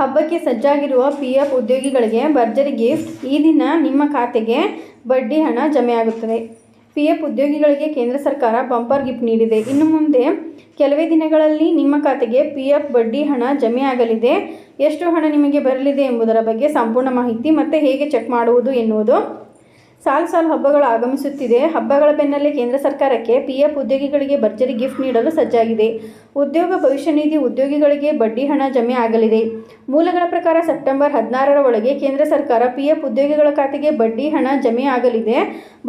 ಹಬ್ಬಕ್ಕೆ ಸಜ್ಜಾಗಿರುವ P F ಉದ್ಯೋಗಿಗಳಿಗೆ ಭರ್ಜರಿ ಗಿಫ್ಟ್. ಈ ದಿನ ನಿಮ್ಮ ಖಾತೆಗೆ ಬಡ್ಡಿ ಹಣ ಜಮೆಯಾಗುತ್ತದೆ ಪಿ ಎಫ್ ಉದ್ಯೋಗಿಗಳಿಗೆ ಕೇಂದ್ರ ಸರ್ಕಾರ ಬಂಪರ್ ಗಿಫ್ಟ್ ನೀಡಿದೆ. ಇನ್ನು ಮುಂದೆ ಕೆಲವೇ ದಿನಗಳಲ್ಲಿ ನಿಮ್ಮ ಖಾತೆಗೆ ಪಿ ಎಫ್ ಬಡ್ಡಿ ಹಣ ಜಮೆಯಾಗಲಿದೆ ಎಷ್ಟು ಹಣ ನಿಮಗೆ ಬರಲಿದೆ ಎಂಬುದರ ಬಗ್ಗೆ ಸಂಪೂರ್ಣ ಮಾಹಿತಿ ಮತ್ತು ಹೇಗೆ ಚೆಕ್ ಮಾಡುವುದು ಎನ್ನುವುದು ಸಾಲು ಸಾಲು ಹಬ್ಬಗಳು ಆಗಮಿಸುತ್ತಿದೆ. ಹಬ್ಬಗಳ ಬೆನ್ನಲ್ಲೇ ಕೇಂದ್ರ ಸರ್ಕಾರಕ್ಕೆ ಪಿ ಎಫ್ ಉದ್ಯೋಗಿಗಳಿಗೆ ಭರ್ಜರಿ ಗಿಫ್ಟ್ ನೀಡಲು ಸಜ್ಜಾಗಿದೆ. ಉದ್ಯೋಗ ಭವಿಷ್ಯ ನಿಧಿ ಉದ್ಯೋಗಿಗಳಿಗೆ ಬಡ್ಡಿ ಹಣ ಜಮೆ ಆಗಲಿದೆ. ಮೂಲಗಳ ಪ್ರಕಾರ ಸೆಪ್ಟೆಂಬರ್ ಹದಿನಾರರ ಒಳಗೆ ಕೇಂದ್ರ ಸರ್ಕಾರ ಪಿ ಎಫ್ ಉದ್ಯೋಗಿಗಳ ಖಾತೆಗೆ ಬಡ್ಡಿ ಹಣ ಜಮೆ ಆಗಲಿದೆ.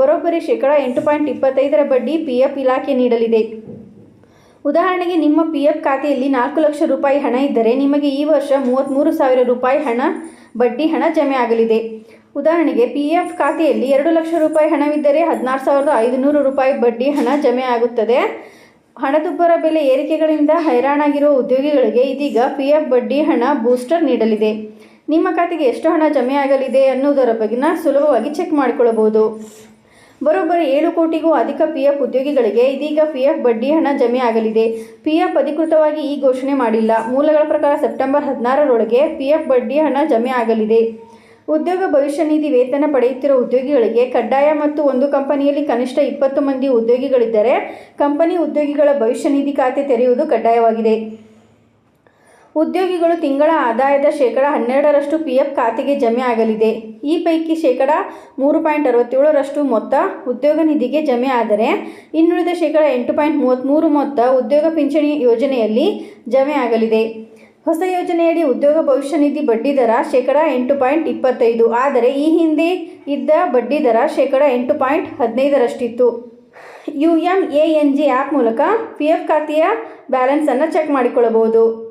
ಬರೋಬ್ಬರಿ ಶೇಕಡಾ ಎಂಟು ಪಾಯಿಂಟ್ ಇಪ್ಪತ್ತೈದರ ಬಡ್ಡಿ ಪಿ ಎಫ್ ಇಲಾಖೆ ನೀಡಲಿದೆ. ಉದಾಹರಣೆಗೆ ನಿಮ್ಮ ಪಿ ಎಫ್ ಖಾತೆಯಲ್ಲಿ ನಾಲ್ಕು ಲಕ್ಷ ರೂಪಾಯಿ ಹಣ ಇದ್ದರೆ ನಿಮಗೆ ಈ ವರ್ಷ ಮೂವತ್ತ್ಮೂರು ಸಾವಿರ ರೂಪಾಯಿ ಹಣ, ಬಡ್ಡಿ ಹಣ ಜಮೆ ಆಗಲಿದೆ. ಉದಾಹರಣೆಗೆ ಪಿ ಎಫ್ ಖಾತೆಯಲ್ಲಿ ಎರಡು ಲಕ್ಷ ರೂಪಾಯಿ ಹಣವಿದ್ದರೆ ಹದಿನಾರು ಸಾವಿರದ ಐದುನೂರು ರೂಪಾಯಿ ಬಡ್ಡಿ ಹಣ ಜಮೆ ಆಗುತ್ತದೆ. ಹಣದುಬ್ಬರ ಬೆಲೆ ಏರಿಕೆಗಳಿಂದ ಹೈರಾಣಾಗಿರುವ ಉದ್ಯೋಗಿಗಳಿಗೆ ಇದೀಗ ಪಿ ಎಫ್ ಬಡ್ಡಿ ಹಣ ಬೂಸ್ಟರ್ ನೀಡಲಿದೆ. ನಿಮ್ಮ ಖಾತೆಗೆ ಎಷ್ಟು ಹಣ ಜಮೆ ಆಗಲಿದೆ ಅನ್ನುವುದರ ಬಗ್ಗೆನ ಸುಲಭವಾಗಿ ಚೆಕ್ ಮಾಡಿಕೊಳ್ಳಬಹುದು. ಬರೋಬ್ಬರಿ ಏಳು ಕೋಟಿಗೂ ಅಧಿಕ ಪಿಎಫ್ ಉದ್ಯೋಗಿಗಳಿಗೆ ಇದೀಗ ಪಿಎಫ್ ಬಡ್ಡಿ ಹಣ ಜಮೆ ಆಗಲಿದೆ. ಪಿಎಫ್ ಅಧಿಕೃತವಾಗಿ ಈ ಘೋಷಣೆ ಮಾಡಿಲ್ಲ. ಮೂಲಗಳ ಪ್ರಕಾರ ಸೆಪ್ಟೆಂಬರ್ ಹದಿನಾರರೊಳಗೆ ಪಿಎಫ್ ಬಡ್ಡಿ ಹಣ ಜಮೆ ಆಗಲಿದೆ. ಉದ್ಯೋಗ ಭವಿಷ್ಯ ನಿಧಿ ವೇತನ ಪಡೆಯುತ್ತಿರುವ ಉದ್ಯೋಗಿಗಳಿಗೆ ಕಡ್ಡಾಯ ಮತ್ತು ಒಂದು ಕಂಪನಿಯಲ್ಲಿ ಕನಿಷ್ಠ ಇಪ್ಪತ್ತು ಮಂದಿ ಉದ್ಯೋಗಿಗಳಿದ್ದರೆ ಕಂಪನಿ ಉದ್ಯೋಗಿಗಳ ಭವಿಷ್ಯ ನಿಧಿ ಖಾತೆ ತೆರೆಯುವುದು ಕಡ್ಡಾಯವಾಗಿದೆ. ಉದ್ಯೋಗಿಗಳು ತಿಂಗಳ ಆದಾಯದ ಶೇಕಡ ಹನ್ನೆರಡರಷ್ಟು ಪಿ ಎಫ್ ಖಾತೆಗೆ ಜಮೆ ಆಗಲಿದೆ. ಈ ಪೈಕಿ ಶೇಕಡ ಮೂರು ಪಾಯಿಂಟ್ ಅರವತ್ತೇಳರಷ್ಟು ಮೊತ್ತ ಉದ್ಯೋಗ ನಿಧಿಗೆ ಜಮೆ ಆದರೆ ಇನ್ನುಳಿದ ಶೇಕಡ ಎಂಟು ಪಾಯಿಂಟ್ ಮೂವತ್ತ್ಮೂರು ಮೊತ್ತ ಉದ್ಯೋಗ ಪಿಂಚಣಿ ಯೋಜನೆಯಲ್ಲಿ ಜಮೆ ಆಗಲಿದೆ. ಹೊಸ ಯೋಜನೆಯಡಿ ಉದ್ಯೋಗ ಭವಿಷ್ಯ ನಿಧಿ ಬಡ್ಡಿ ದರ ಶೇಕಡ ಎಂಟು ಪಾಯಿಂಟ್ ಇಪ್ಪತ್ತೈದು ಆದರೆ ಈ ಹಿಂದೆ ಇದ್ದ ಬಡ್ಡಿ ದರ ಶೇಕಡ ಎಂಟು point ಹದಿನೈದರಷ್ಟಿತ್ತು. U M A N G app ಮೂಲಕ ಪಿ ಎಫ್ ಖಾತೆಯ ಬ್ಯಾಲೆನ್ಸನ್ನು ಚೆಕ್ ಮಾಡಿಕೊಳ್ಳಬಹುದು.